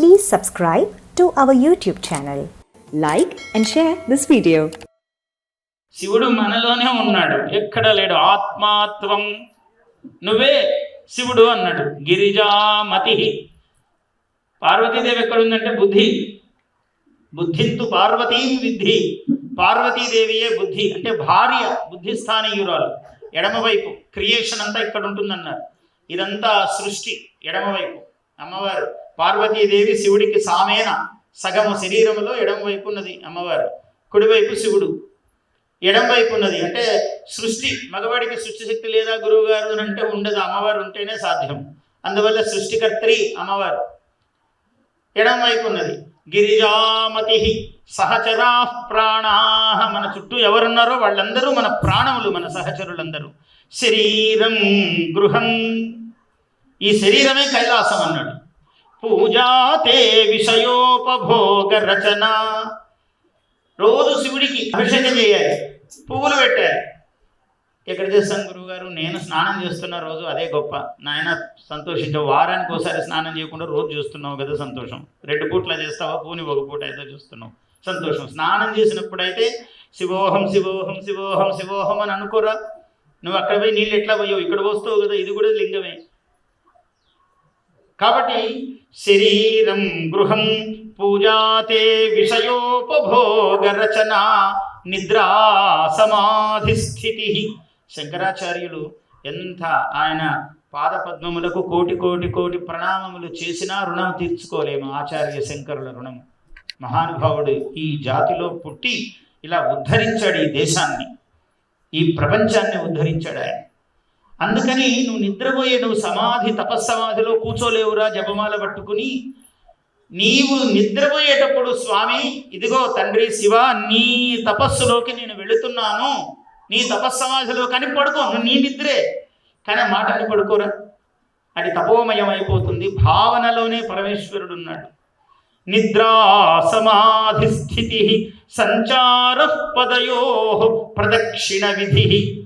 Please subscribe to our YouTube channel. Like and share this video. శివుడు మనలోనే ఉన్నాడు. ఎక్కడ లేడు? ఆత్మాత్వం. నువ్వే శివుడు అన్నాడు. గిరిజామతి పార్వతీదేవి ఎక్కడుందంటే బుద్ధి. బుద్ధింతు పార్వతీ విద్ధి. పార్వతీదేవియే బుద్ధి. అంటే భార్య బుద్ధిస్థానీయురాలు. ఎడమవైపు. క్రియేషన్ అంతా ఇక్కడ ఉంటుందన్నారు. ఇదంతా సృష్టి. ఎడమవైపు. అమ్మవారు. పార్వతీదేవి శివుడికి సామేన సగము శరీరములో ఎడమవైపు ఉన్నది అమ్మవారు. కుడివైపు శివుడు. ఎడం వైపు ఉన్నది. అంటే సృష్టి మగవాడికి సృష్టి శక్తి లేదా గురువు గారు అని అంటే ఉండదు. అమ్మవారు ఉంటేనే సాధ్యం. అందువల్ల సృష్టికర్త్రి అమ్మవారు. ఎడం వైపు ఉన్నది. గిరిజామతి సహచరా ప్రాణా. మన చుట్టూ ఎవరున్నారో వాళ్ళందరూ మన ప్రాణములు మన సహచరులందరూ. శరీరం గృహం ఈ శరీరమే కైలాసం అన్నాడు. పూజాతే విషయోపభోగ రచన. రోజు శివుడికి అభిషేకం చేయాలి పువ్వులు పెట్టాలి. ఎక్కడ చేస్తాను గురువుగారు? నేను స్నానం చేస్తున్న రోజు అదే గొప్ప. నాయన సంతోషించావు వారానికి ఒకసారి స్నానం చేయకుండా రోజు చూస్తున్నావు కదా సంతోషం. రెండు పూట్ల చేస్తావా? పూని ఒక పూట అయితే చూస్తున్నావు. సంతోషం. స్నానం చేసినప్పుడైతే శివోహం శివోహం శివోహం శివోహం అని అనుకోరా. నువ్వు అక్కడ పోయి నీళ్ళు ఎట్లా పోయావు? ఇక్కడ పోస్తావు కదా? ఇది కూడా లింగమే. కాబట్టి శరీరం గృహం పూజాతే విషయోపభోగ రచన నిద్రా సమాధి స్థితి శంకరాచార్యులు ఎంత ఆయన పాదపద్మములకు కోటి కోటి కోటి ప్రణామములు చేసినా రుణం తీర్చుకోలేము. ఆచార్య శంకరుల రుణం. మహానుభావుడు ఈ జాతిలో పుట్టి ఇలా ఉద్ధరించాడు ఈ దేశాన్ని. ఈ ప్రపంచాన్ని ఉద్ధరించాడు ఆయన. అందుకని నువ్వు నిద్రపోయే నువ్వు సమాధి తపస్సమాధిలో కూర్చోలేవురా జపమాల పట్టుకుని. నీవు నిద్రపోయేటప్పుడు స్వామి ఇదిగో తండ్రి శివ నీ తపస్సులోకి నేను వెళుతున్నాను. నీ తపస్సమాధిలో కానీ పడుకో నువ్వు నీ నిద్రే. కానీ మాటని పడుకోరా? అది తపోమయం అయిపోతుంది భావనలోనే పరమేశ్వరుడు ఉన్నాడు. నిద్రా సమాధి స్థితి సంచార పదయో ప్రదక్షిణ విధి.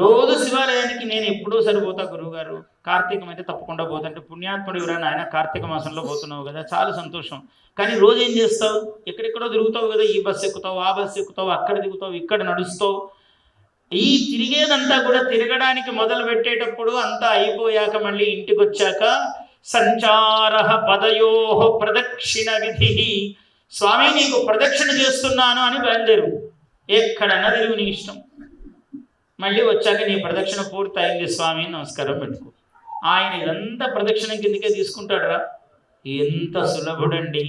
రోజు శివాలయానికి నేను ఎప్పుడూ సరిపోతా గురువుగారు. కార్తీకం అయితే తప్పకుండా పోతుంటే పుణ్యాత్ముడు ఎవరైనా ఆయన కార్తీక మాసంలో పోతున్నావు కదా చాలా సంతోషం. కానీ రోజు ఏం చేస్తావు? ఎక్కడెక్కడో తిరుగుతావు కదా ఈ బస్సు ఎక్కుతావు ఆ బస్సు ఎక్కుతావు అక్కడ దిగుతావు ఇక్కడ నడుస్తావు. ఈ తిరిగేదంతా కూడా తిరగడానికి మొదలు పెట్టేటప్పుడు అంతా అయిపోయాక మళ్ళీ ఇంటికి వచ్చాక సంచార పదయో ప్రదక్షిణ విధి. స్వామి నీకు ప్రదక్షిణ చేస్తున్నాను అని బయలుదేరు. ఎక్కడన్నా తిరుగు నీ ఇష్టం. మళ్ళీ వచ్చాక నీ ప్రదక్షిణ పూర్తయింది స్వామి నమస్కారం పెట్టుకో. ఆయన ఇదంతా ప్రదక్షిణ కిందకే తీసుకుంటాడురా. ఎంత సులభుడండి.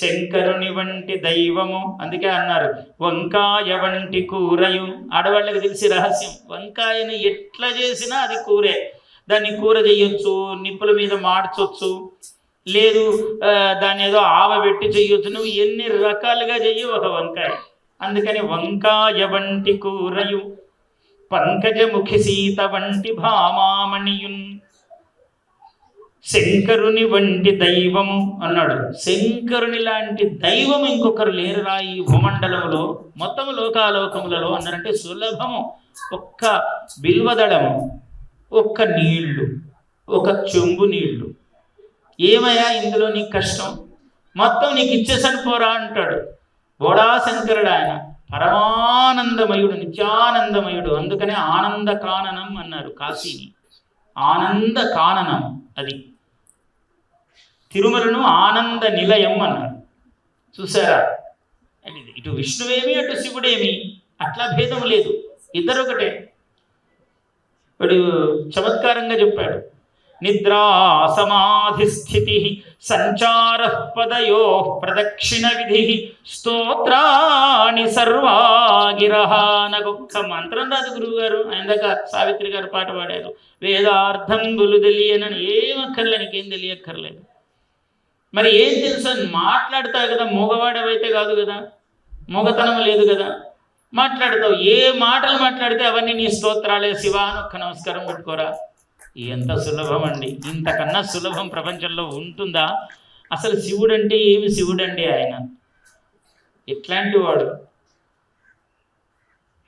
శంకరుని వంటి దైవము అందుకే అన్నారు వంకాయ వంటి కూరయు. ఆడవాళ్ళకి తెలిసి రహస్యం వంకాయని ఎట్లా చేసినా అది కూరే. దాన్ని కూర చేయొచ్చు నిప్పుల మీద మార్చొచ్చు. లేదు దాన్ని ఏదో ఆవబెట్టి చెయ్యొచ్చు. నువ్వు ఎన్ని రకాలుగా చెయ్యి ఒక వంకాయ. అందుకని వంకాయ వంటి కూరయు. పంకజముఖి సీత వంటి భామామణియున్. శంకరుని వంటి దైవము అన్నాడు. శంకరుని లాంటి దైవం ఇంకొకరు లేరురా ఈ భూమండలంలో మొత్తం లోకాలోకములలో అన్నారంటే సులభము. ఒక్క బిల్వదళము ఒక్క నీళ్ళు ఒక చెంబు నీళ్ళు. ఏమయ్యా ఇందులో నీకు కష్టం? మొత్తం నీకు ఇచ్చేసని పోరా అంటాడు. బోడా శంకరుడు ఆయన. పరమానందమయుడు నిత్యానందమయుడు. అందుకనే ఆనంద కాననం అన్నారు కాశీని. ఆనంద కాననం అది. తిరుమలను ఆనంద నిలయం అన్నారు చూసారా ఇటు విష్ణువేమి అటు శివుడేమి? అట్లా భేదం లేదు. ఇద్దరు ఒకటే చమత్కారంగా చెప్పాడు. నిద్రా సమాధి స్థితి సంచార పదయో ప్రదక్షిణ విధి స్తోత్రాణి సర్వాగిరహ నాకొక్క మంత్రం రాదు గురువు గారు ఆయన దగ్గర సావిత్రి గారు పాట పాడారు. వేదార్థంబులు తెలియనని ఏం అక్కర్లే నీకేం తెలియక్కర్లేదు. మరి ఏం తెలుసు అని మాట్లాడతావు కదా మూగవాడవైతే కాదు కదా మూగతనం లేదు కదా. మాట్లాడతావు ఏ మాటలు మాట్లాడితే అవన్నీ నీ స్తోత్రాలే. శివ అని ఒక్క నమస్కారం పెట్టుకోరా. ఎంత సులభం అండి. ఇంతకన్నా సులభం ప్రపంచంలో ఉంటుందా? అసలు శివుడు అంటే ఏమి శివుడండి ఆయన? ఎట్లాంటి వాడు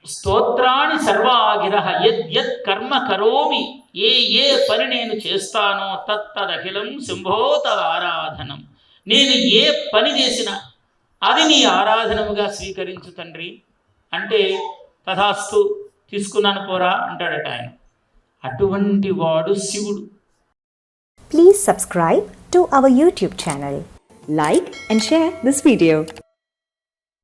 స్తోత్రాన్ని సర్వాగిర యద్ యత్ కర్మ కరోమి ఏ ఏ పని నేను చేస్తానో తత్తదఖిలం శంభో ఆరాధనం నేను ఏ పని చేసినా అది నీ ఆరాధనముగా స్వీకరించు తండ్రి. అంటే తథాస్తు తీసుకున్నాను పోరా అంటాడట ఆయన. అటువంటి వాడు శివుడు. Please subscribe to our YouTube channel like and share this video